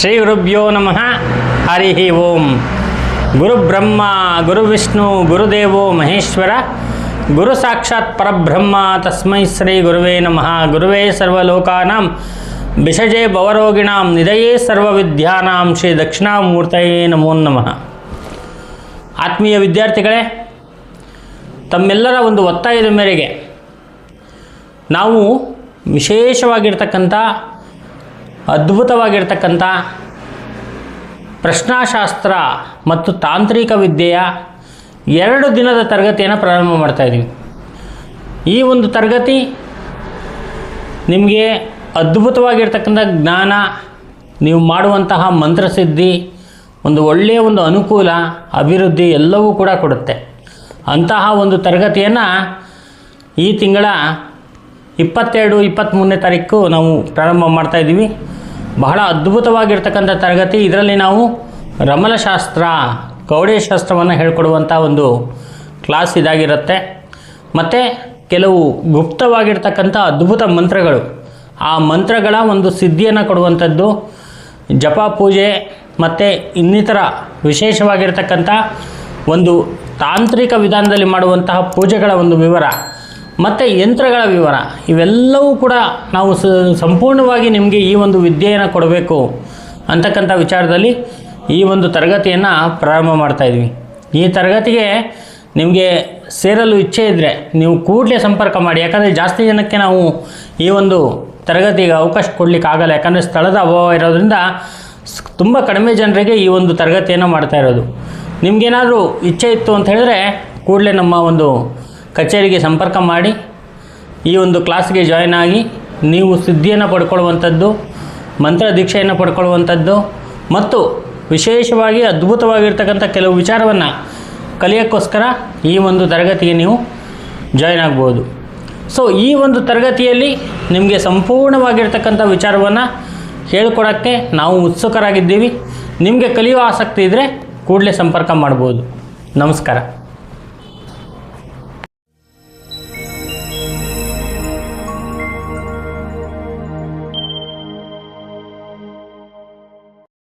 ಶ್ರೀ ಗುರುಭ್ಯೋ ನಮಃ. ಹರಿ ಓಂ. ಗುರು ಬ್ರಹ್ಮ, ಗುರು ವಿಷ್ಣು ಗುರುದೇವೋ ಮಹೇಶ್ವರ. ಗುರು ಸಾಕ್ಷಾತ್ ಪರಬ್ರಹ್ಮ. ತಸ್ಮೈ ಶ್ರೀ ಗುರುವೇ ನಮಃ. ಗುರುವೇ ಸರ್ವಲೋಕಾನಾಂ. ವಿಷಜೇ ಭವರೋಗಿಣಾಂ. ನಿಧಯೇ ಸರ್ವವಿದ್ಯಾನಾಂ. ಶ್ರೀ ದಕ್ಷಿಣಾಮೂರ್ತಯೇ ನಮೋ ನಮಃ. ಆತ್ಮೀಯ ವಿದ್ಯಾರ್ಥಿಗಳೇ, ತಮ್ಮೆಲ್ಲರ ಒಂದು ಒತ್ತಾಯದ ಮೇರೆಗೆ ನಾವು ವಿಶೇಷವಾಗಿರ್ತಕ್ಕಂಥ ಅದ್ಭುತವಾಗಿರ್ತಕ್ಕಂಥ ಪ್ರಶ್ನಾಶಾಸ್ತ್ರ ಮತ್ತು ತಾಂತ್ರಿಕ ವಿದ್ಯೆಯ ಎರಡು ದಿನದ ತರಗತಿಯನ್ನು ಪ್ರಾರಂಭ ಮಾಡ್ತಾಯಿದ್ದೀವಿ ಈ ಒಂದು ತರಗತಿ ನಿಮಗೆ ಅದ್ಭುತವಾಗಿರ್ತಕ್ಕಂಥ ಜ್ಞಾನ, ನೀವು ಮಾಡುವಂತಹ ಮಂತ್ರಸಿದ್ಧಿ, ಒಂದು ಒಳ್ಳೆಯ ಒಂದು ಅನುಕೂಲ, ಅಭಿವೃದ್ಧಿ ಎಲ್ಲವೂ ಕೂಡ ಕೊಡುತ್ತೆ. ಅಂತಹ ಒಂದು ತರಗತಿಯನ್ನು ಈ ತಿಂಗಳ ಇಪ್ಪತ್ತೆರಡು ಇಪ್ಪತ್ತ್ಮೂರನೇ ತಾರೀಕು ನಾವು ಪ್ರಾರಂಭ ಮಾಡ್ತಾಯಿದ್ದೀವಿ ಬಹಳ ಅದ್ಭುತವಾಗಿರ್ತಕ್ಕಂಥ ತರಗತಿ. ಇದರಲ್ಲಿ ನಾವು ರಮಲಶಾಸ್ತ್ರ ಕೌಡೆಶಾಸ್ತ್ರವನ್ನು ಹೇಳ್ಕೊಡುವಂಥ ಒಂದು ಕ್ಲಾಸ್ ಇದಾಗಿರುತ್ತೆ. ಮತ್ತು ಕೆಲವು ಗುಪ್ತವಾಗಿರ್ತಕ್ಕಂಥ ಅದ್ಭುತ ಮಂತ್ರಗಳು. ಆ ಮಂತ್ರಗಳ ಒಂದು ಸಿದ್ಧಿಯನ್ನು ಕೊಡುವಂಥದ್ದು ಜಪ ಪೂಜೆ ಮತ್ತು ಇನ್ನಿತರ ವಿಶೇಷವಾಗಿರ್ತಕ್ಕಂಥ ಒಂದು ತಾಂತ್ರಿಕ ವಿಧಾನದಲ್ಲಿ ಮಾಡುವಂತಹ ಪೂಜೆಗಳ ಒಂದು ವಿವರ. ಮತ್ತು ಯಂತ್ರಗಳ ವಿವರ, ಇವೆಲ್ಲವೂ ಕೂಡ ನಾವು ಸಂಪೂರ್ಣವಾಗಿ ನಿಮಗೆ ಈ ಒಂದು ವಿದ್ಯೆಯನ್ನು ಕೊಡಬೇಕು ಅಂತಕ್ಕಂಥ ವಿಚಾರದಲ್ಲಿ ಈ ಒಂದು ತರಗತಿಯನ್ನು ಪ್ರಾರಂಭ ಮಾಡ್ತಾಯಿದ್ವಿ ಈ ತರಗತಿಗೆ ನಿಮಗೆ ಸೇರಲು ಇಚ್ಛೆ ಇದ್ದರೆ ನೀವು ಕೂಡಲೇ ಸಂಪರ್ಕ ಮಾಡಿ, ಯಾಕಂದರೆ ಜಾಸ್ತಿ ಜನಕ್ಕೆ ನಾವು ಈ ಒಂದು ತರಗತಿಗೆ ಅವಕಾಶ ಕೊಡಲಿಕ್ಕೆ ಆಗಲ್ಲ, ಯಾಕಂದರೆ ಸ್ಥಳದ ಅಭಾವ ಇರೋದ್ರಿಂದ ತುಂಬ ಕಡಿಮೆ ಜನರಿಗೆ ಈ ಒಂದು ತರಗತಿಯನ್ನು ಮಾಡ್ತಾ ಇರೋದು. ನಿಮಗೇನಾದರೂ ಇಚ್ಛೆ ಇತ್ತು ಅಂತ ಹೇಳಿದ್ರೆ ಕೂಡಲೇ ನಮ್ಮ ಒಂದು ಕಚೇರಿಗೆ ಸಂಪರ್ಕ ಮಾಡಿ ಈ ಒಂದು ಕ್ಲಾಸ್ಗೆ ಜಾಯ್ನ್ ಆಗಿ ನೀವು ಸಿದ್ಧಿಯನ್ನು ಪಡ್ಕೊಳ್ಳುವಂಥದ್ದು, ಮಂತ್ರ ದೀಕ್ಷೆಯನ್ನು ಪಡ್ಕೊಳ್ಳುವಂಥದ್ದು ಮತ್ತು ವಿಶೇಷವಾಗಿ ಅದ್ಭುತವಾಗಿರ್ತಕ್ಕಂಥ ಕೆಲವು ವಿಚಾರವನ್ನು ಕಲಿಯೋಕ್ಕೋಸ್ಕರ ಈ ಒಂದು ತರಗತಿಗೆ ನೀವು ಜಾಯ್ನ್ ಆಗ್ಬೋದು. ಸೊ ಈ ಒಂದು ತರಗತಿಯಲ್ಲಿ ನಿಮಗೆ ಸಂಪೂರ್ಣವಾಗಿರ್ತಕ್ಕಂಥ ವಿಚಾರವನ್ನು ಹೇಳ್ಕೊಡೋಕ್ಕೆ ನಾವು ಉತ್ಸುಕರಾಗಿದ್ದೀವಿ. ನಿಮಗೆ ಕಲಿಯುವ ಆಸಕ್ತಿ ಇದ್ದರೆ ಕೂಡಲೇ ಸಂಪರ್ಕ ಮಾಡ್ಬೋದು. ನಮಸ್ಕಾರ.